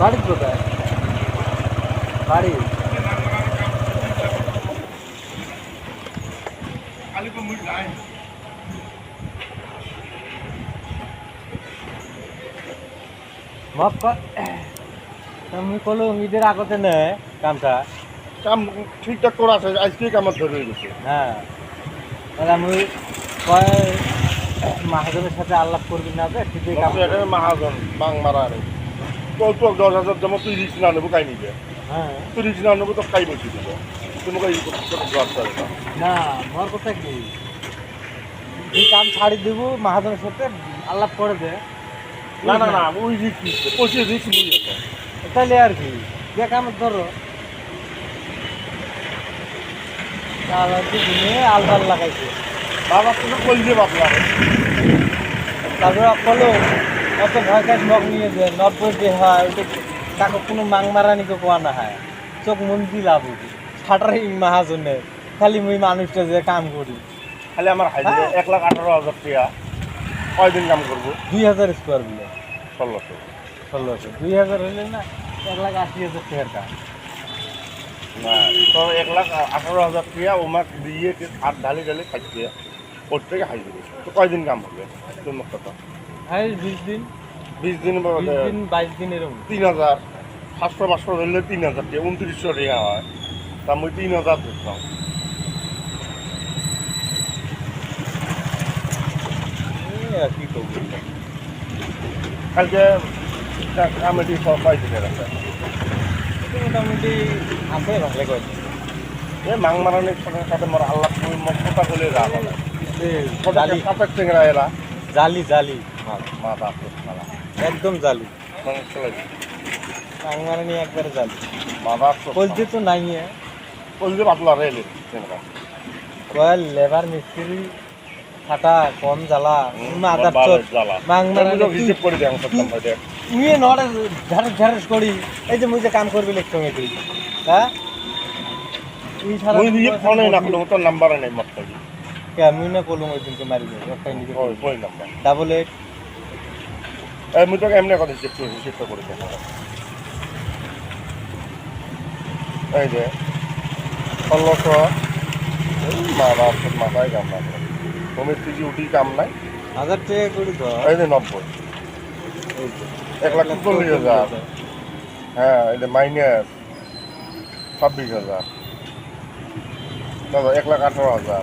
বাড়ি মাফ কর। তুমি কলো ঈদের আগতে নে কামটা। কাম ঠিকঠাক করা আছে আজকে কামত ধরে গেছে হ্যাঁ। তাহলে আমি কয় মাহাজনের সাথে আল্লাপ করবি না যে ঠিকই কাম মাহাজন বাং মারা নেই তো তো দশ হাজার জমা তুই রিক্স না নেব কাই নিবে? হ্যাঁ। তুই রিক্স না নেব তো কাই বসে দিব? তোমাকে এই জব করে না। আমার কথা কি? এই কাম ছাড়ি দিব মাহাজনের সাথে আল্লাপ করে দে। না না না ওই রিক্স নিচ্ছে পঁচিশ রিক্স নিয়ে যেত তাহলে আর কি? যে কাম ধরো। আলবাল লাগাইছে। বাবা তো কই দিয়ে বাপলা তারপরে কলো অত ভয় কাজ মগ নিয়ে যে নব্বই যে হয় ওটা কাকু কোনো মাং মারানিকে কোয়া না হয়। চোখ মন দি লাভ ছাটাই মাহাজনে খালি মুই মানুষটা যে কাম করি। খালি আমার হাজিরে এক লাখ আঠারো হাজার টাকা। কয়দিন কাম করব? দুই হাজার স্কোয়ার বিলে ষোলোশো। ষোলোশো। দুই হাজার হলে না এক লাখ আশি হাজার টাকার কাম। না তো এক লাখ আঠারো হাজার টাকা ওমাক দিয়ে হাত ঢালি ঢালি খাইছে। ওর থেকে হাজিরে তো কয়দিন কাম হবে? তোমার কথা হ্যাঁ বিশ দিন। বিশ দিন বিশ দিন বাইশ দিন এরকম। তিন হাজার সাতশো পাঁচশো ধরলে তিন হাজার টাকা উনত্রিশশো টাকা হয়। তা আমি তিন হাজার ধরতাম কি করব? কালকে কমিটি সব পাই দিতে আছে মোটামুটি আছে ভালো করে। এ মাং মারানির সাথে সাথে মোর আল্লাহ কথা বলে যা বলে চেংরা এরা। জালি জালি। মালা একদম জালি। মানে চলে টাঙ্গারানি একবারে জালি। মাথা আপনার বলতে তো নাই বলতে পাতলা কয়েল লেবার মিস্ত্রি খাটা কম জ্বালা ভালো চোর। জ্বালা। মাং মারা আমি তো হিসেব করে নড়ে ঝাড়স ঝাড়স এই যে মুই যে কাম করবি লেখ সঙ্গে তুই। হ্যাঁ? তুই দিয়ে ফোনে না কোনো তোর নাম্বার নেই মত কে মুই না করলাম ওই দিনকে মারি যাই। নিজে ডাবল এইট। এই মুই তোকে এমনি কথা হিসেব করে হিসেব করে দেন এই যে ষোলোশো এই মাথা মাথায় কাম না ভূমির উঠি কাম নাই। হাজার টাকা করে ধর এই যে নব্বই। এক লাখ চল্লিশ হাজার। হ্যাঁ এই যে মাইনাস ছাব্বিশ হাজার। দাদা এক লাখ আঠারো হাজার।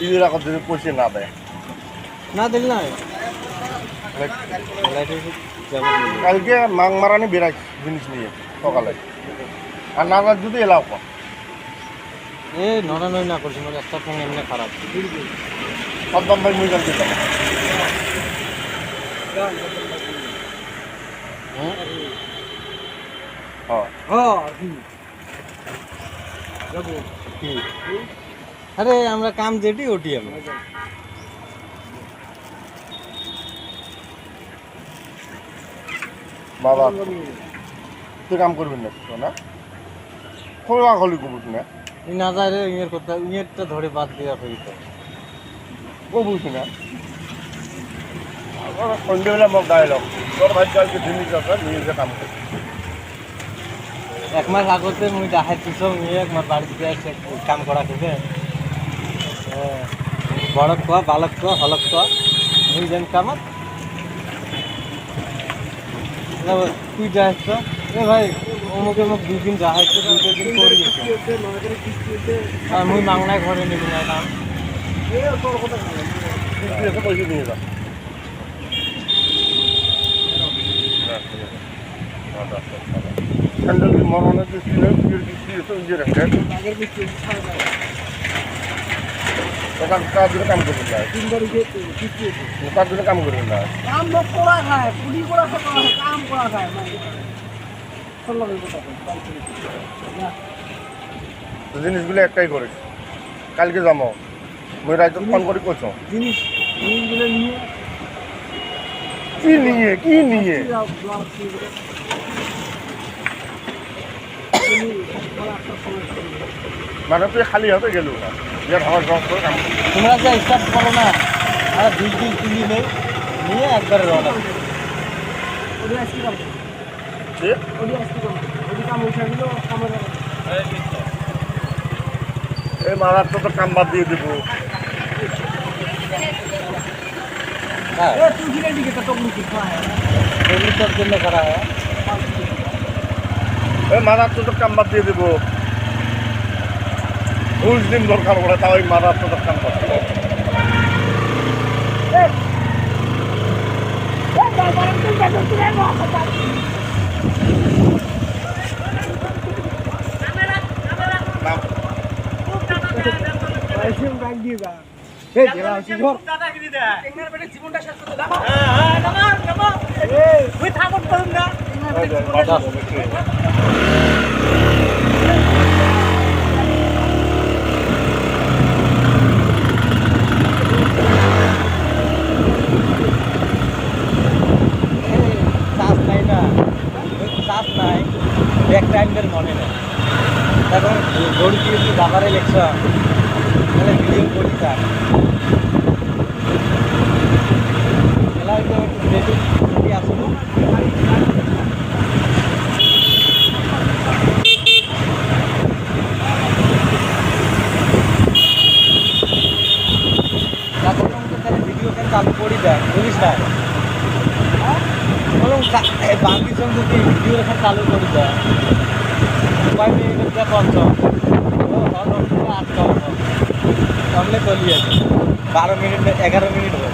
ঈদের আগত যদি পয়সা না দেয় না দিল না কালকে মাং মারানি বেড়াই জিনিস নিয়ে সকালে আর না যদি এলাও কর এ ননা নই না করছি মানে একটা ফোন এমনি খারাপ সব দাম ভাই মুই কালকে যাব হ্যাঁ হ্যাঁ আরে আমরা কাম যেটি ওটি আমরা বাবা তুই কাম করবি না তো না? খোলা খলি করবি না? না যায় রে ইয়ের কথা ইয়েরটা ধরে বাদ দেওয়া হইতো করবি না? সন্ধ্যেবেলা মোক ডাইলগ তোর ভাই কালকে জিনিস আছে নিজে কাম করবি এক মাস আগতে মুই দেখাই পিছন নিয়ে এক মাস বাড়িতে কাম করা থেকে বড় কোয়া বালক কোয়া হলক কোয়া মুই যেন কামত তুই তো এ ভাই অমুক অমুক দুই দিন যাহাই তো দুই দিন করি আর মাংনায় ঘরে নিবি না আছে পয়সা যা দোকান কার জন্য কাম করবেন না তিন তারিখে কিস্তি হয়েছে কার জন্য কাম করবেন না কাম লোক করা খায় পুলি করা খায় কাম করা খায়। জিনিসগুলো একটাই করে কালকে যাব। মুই রাইত ফোন করে করছ? জিনিস জিনিসগুলো নিয়ে কি নিয়ে? কি নিয়ে যাও, ব্লাউজ নিয়ে করে। তুমি বলা একটা সময় করবে। মানে তুই খালি হাতে গেল তোমরা যে স্টার্ট করো না আর দুই দিন তিন দিনে নিয়ে একবারে রওনা এই মারার তো কাম বাদ দিয়ে দেবো। হ্যাঁ। তোর জন্য করা হয়। তো কাম বাদ দিয়ে দেবো। রোজ দিন দরকার পড়ে তাও ওই তো কাম বাদ দিয়ে দেবো। নাম আইসিএম ব্যাংক দিয়ে যা এই জেলা আছে ধর এই যে বাধা হয়েছে। চাষ নাই না চাষ নাই ব্যাক টাইমদের মনে নেই এখন গরু দিয়ে যদি দাবারে লেখছ তাহলে ভিডিও করি তার এলা হয়তো একটু বেশি ছবি আসলো তারপর তাহলে ভিডিও কেন চালু করি দেয় বুঝিস না বলুন বাকি সঙ্গে যদি ভিডিও রেখা চালু করে দেয় কয় মিনিটের যা পঞ্চম ও তাহলে চলি আছে। বারো মিনিট এগারো মিনিট হয়